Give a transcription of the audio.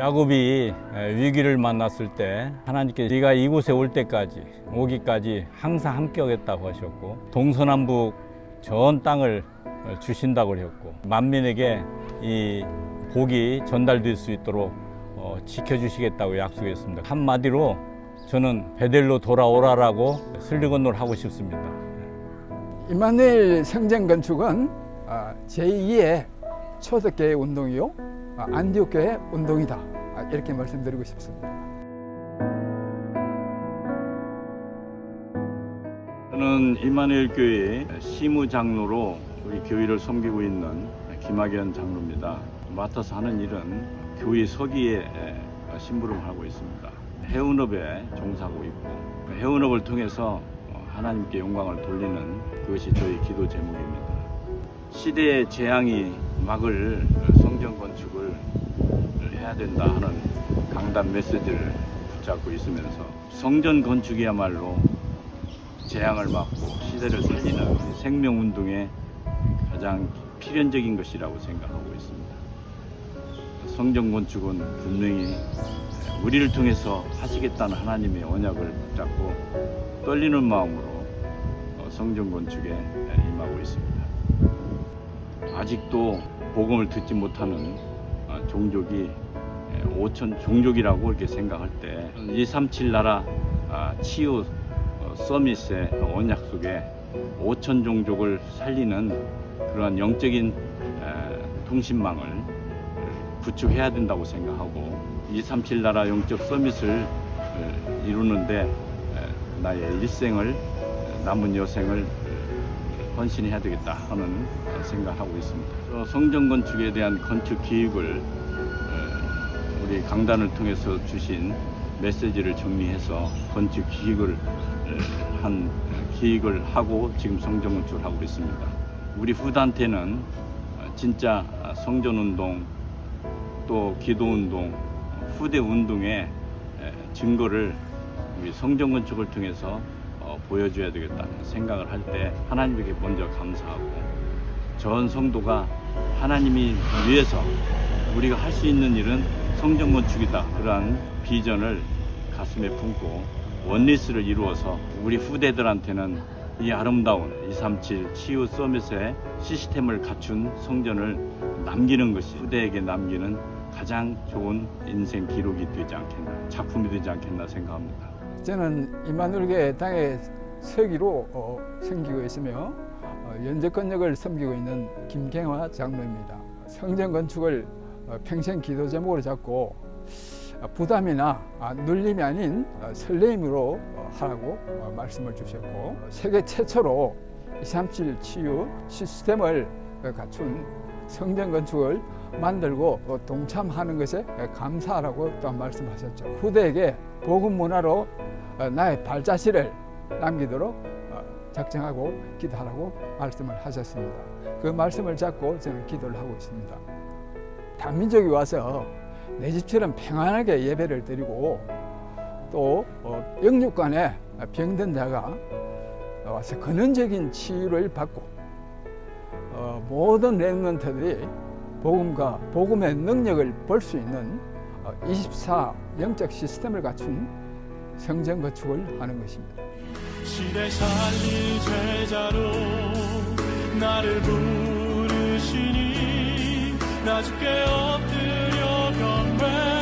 야곱이 위기를 만났을 때 하나님께 네가 이곳에 올 때까지 오기까지 항상 함께하겠다고 하셨고 동서남북 전 땅을 주신다고 하셨고 만민에게 이 복이 전달될 수 있도록 어, 지켜주시겠다고 약속했습니다. 한마디로 저는 베델로 돌아오라라고 슬리건노를 하고 싶습니다. 이마누엘 성전 건축은 아, 제2의 초대교회 운동이요 아, 안디옥 교회 운동이다 아, 이렇게 말씀드리고 싶습니다. 저는 이마누엘 교회 시무 장로로 우리 교회를 섬기고 있는 김학연 장로입니다. 맡아서 하는 일은 교회 서기에 심부름을 하고 있습니다. 해운업에 종사하고 있고 해운업을 통해서 하나님께 영광을 돌리는 그것이 저희 기도 제목입니다. 시대의 재앙이 막을 성전 건축을 해야 된다 하는 강단 메시지를 붙잡고 있으면서 성전 건축이야말로 재앙을 막고 시대를 살리는 생명운동의 가장 필연적인 것이라고 생각하고 있습니다. 성전 건축은 분명히 우리를 통해서 하시겠다는 하나님의 언약을 붙잡고 떨리는 마음으로 성전 건축에 임하고 있습니다. 아직도 복음을 듣지 못하는 종족이 5천 종족이라고 이렇게 생각할 때 237 나라 치유 서밋의 언약 속에 5천 종족을 살리는 그러한 영적인 통신망을 구축해야 된다고 생각하고 237 나라 영적 서밋을 이루는데 나의 일생을 남은 여생을 헌신해야 되겠다 하는 생각하고 있습니다. 성전 건축에 대한 건축 기획을 우리 강단을 통해서 주신 메시지를 정리해서 건축 기획을 한 기획을 하고 지금 성전 건축을 하고 있습니다. 우리 후단테는 진짜 성전 운동 또 기도 운동 후대 운동의 증거를 우리 성전 건축을 통해서 보여줘야 되겠다는 생각을 할 때 하나님에게 먼저 감사하고 전 성도가 하나님이 위해서 우리가 할 수 있는 일은 성전 건축이다 그러한 비전을 가슴에 품고 원리스를 이루어서 우리 후대들한테는 이 아름다운 237 치유 서밋의 시스템을 갖춘 성전을 남기는 것이 후대에게 남기는 가장 좋은 인생 기록이 되지 않겠나 작품이 되지 않겠나 생각합니다. 저는 이마누엘교회 당의 서기로 어, 섬기고 있으며 어, 연재권역을 섬기고 있는 김경화 장로입니다. 성전 건축을 어, 평생 기도 제목으로 잡고 어, 부담이나 아, 눌림이 아닌 어, 설레임으로 어, 하라고 어, 말씀을 주셨고 세계 최초로 237 치유 시스템을 어, 갖춘 성전 건축을 만들고 또 동참하는 것에 감사하라고 또한 말씀하셨죠. 후대에게 복음 문화로 어, 나의 발자취를 남기도록 어, 작정하고 기도하라고 말씀을 하셨습니다. 그 말씀을 잡고 저는 기도를 하고 있습니다. 단민족이 와서 내 집처럼 평안하게 예배를 드리고 또 어, 영육간에 병든 자가 와서 근원적인 치유를 받고 어, 모든 랩런트들이 복음과 복음의 능력을 볼 수 있는 24 영적 시스템을 갖춘 성전 건축을 하는 것입니다. 시대 살릴 제자로 나를 부르시니 나 주께 엎드려 경배.